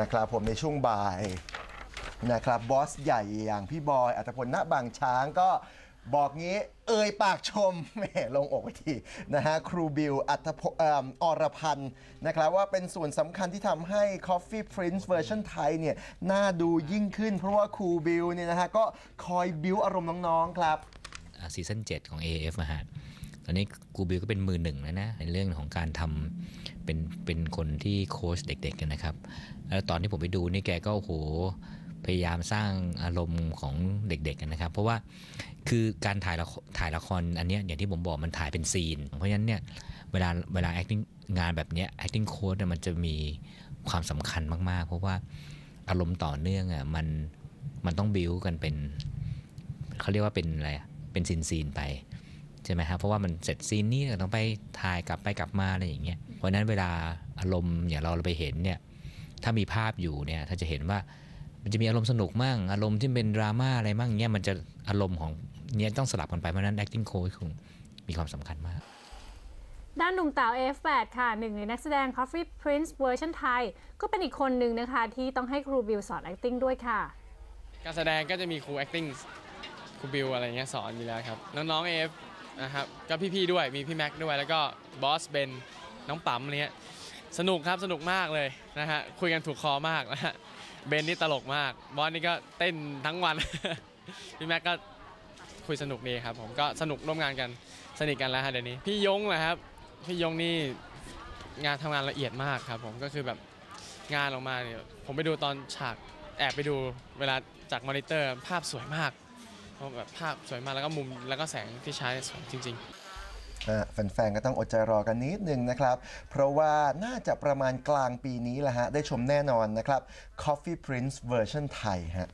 นะครับผมในช่วงบ่ายนะครับบอสใหญ่อย่างพี่บอยอัตพลณบางช้างก็บอกงี้เอ่ยปากชมแหมลงอกไปทีนะฮะครูบิวอัตพออรพันธ์นะครับว่าเป็นส่วนสำคัญที่ทำให้ Coffee Prince เวอร์ชันไทยเนี่ยน่าดูยิ่งขึ้น เพราะว่าครูบิวเนี่ยนะฮะก็คอยบิวอารมณ์น้องๆครับซีซั่น7ของ AF นะฮะตอนนี้กูบิลก็เป็นมือหนึ่งแล้วนะในเรื่องของการทำ เป็นเป็นคนที่โค้ชเด็กๆกันนะครับ แล้วตอนที่ผมไปดูนี่แกก็โอ้โหพยายามสร้างอารมณ์ของเด็กๆกันนะครับ เพราะว่าคือการถ่ายละถ่ายละครอันนี้อย่างที่ผมบอกมันถ่ายเป็นซีน เพราะฉะนั้นเนี่ยเวลาเวลา acting งานแบบนี้ acting coach มันจะมีความสำคัญมากๆ เพราะว่าอารมณ์ต่อเนื่องอะมันมันต้องบิวกันเป็นเขาเรียกว่าเป็นอะไรเป็นซีนซีนๆไป ใช่ไหมครับเพราะว่ามันเสร็จซีนนี้ต้องไปถ่ายกลับไปกลับมาอะไรอย่างเงี้ยเพราะฉะนั้นเวลาอารมณ์อย่างเราไปเห็นเนี่ยถ้ามีภาพอยู่เนี่ยถ้าจะเห็นว่ามันจะมีอารมณ์สนุกมั่งอารมณ์ที่เป็นดราม่าอะไรมั่งเนี่ยมันจะอารมณ์ของเนี่ยต้องสลับกันไปเพราะฉะนั้น acting coach คงมีความสำคัญมากด้านหนุ่มเต๋า F8 ค่ะหนึ่งในนักแสดง Coffee Prince เวอร์ชันไทย ก็เป็นอีกคนหนึ่งนะคะที่ต้องให้ครูบิวสอน acting ด้วยค่ะ การแสดงก็จะมีครู acting ครูบิวอะไรเงี้ยสอนอยู่แล้วครับ น้องๆเอฟ นะครับก็พี่ๆด้วยมีพี่แม็กซ์ด้วยแล้วก็บอสเบนน้องปั๊มเงี้ยสนุกครับสนุกมากเลยนะฮะคุยกันถูกคอมากนะฮะเบนนี่ตลกมาก บอสนี่ก็เต้นทั้งวัน พี่แม็กซ์ก็คุยสนุกดีครับ ผมก็สนุกร่วมงานกันสนิทกันแล้วฮะเดี๋ยวนี้ พี่ยงเหรอครับพี่ยงนี่งานทำงานละเอียดมากครับ ผมก็คือแบบงานออกมาเนี่ยผมไปดูตอนฉากแอบไปดูเวลาจากมอนิเตอร์ภาพสวยมาก เพราะแบบภาพสวยมากแล้วก็มุมแล้วก็แสงที่ใช้สวยจริง ๆแฟนๆ ก็ต้องอดใจรอกันนิดนึงนะครับ เพราะว่าน่าจะประมาณกลางปีนี้แหละฮะ ได้ชมแน่นอนนะครับ Coffee Prince เวอร์ชันไทยฮะ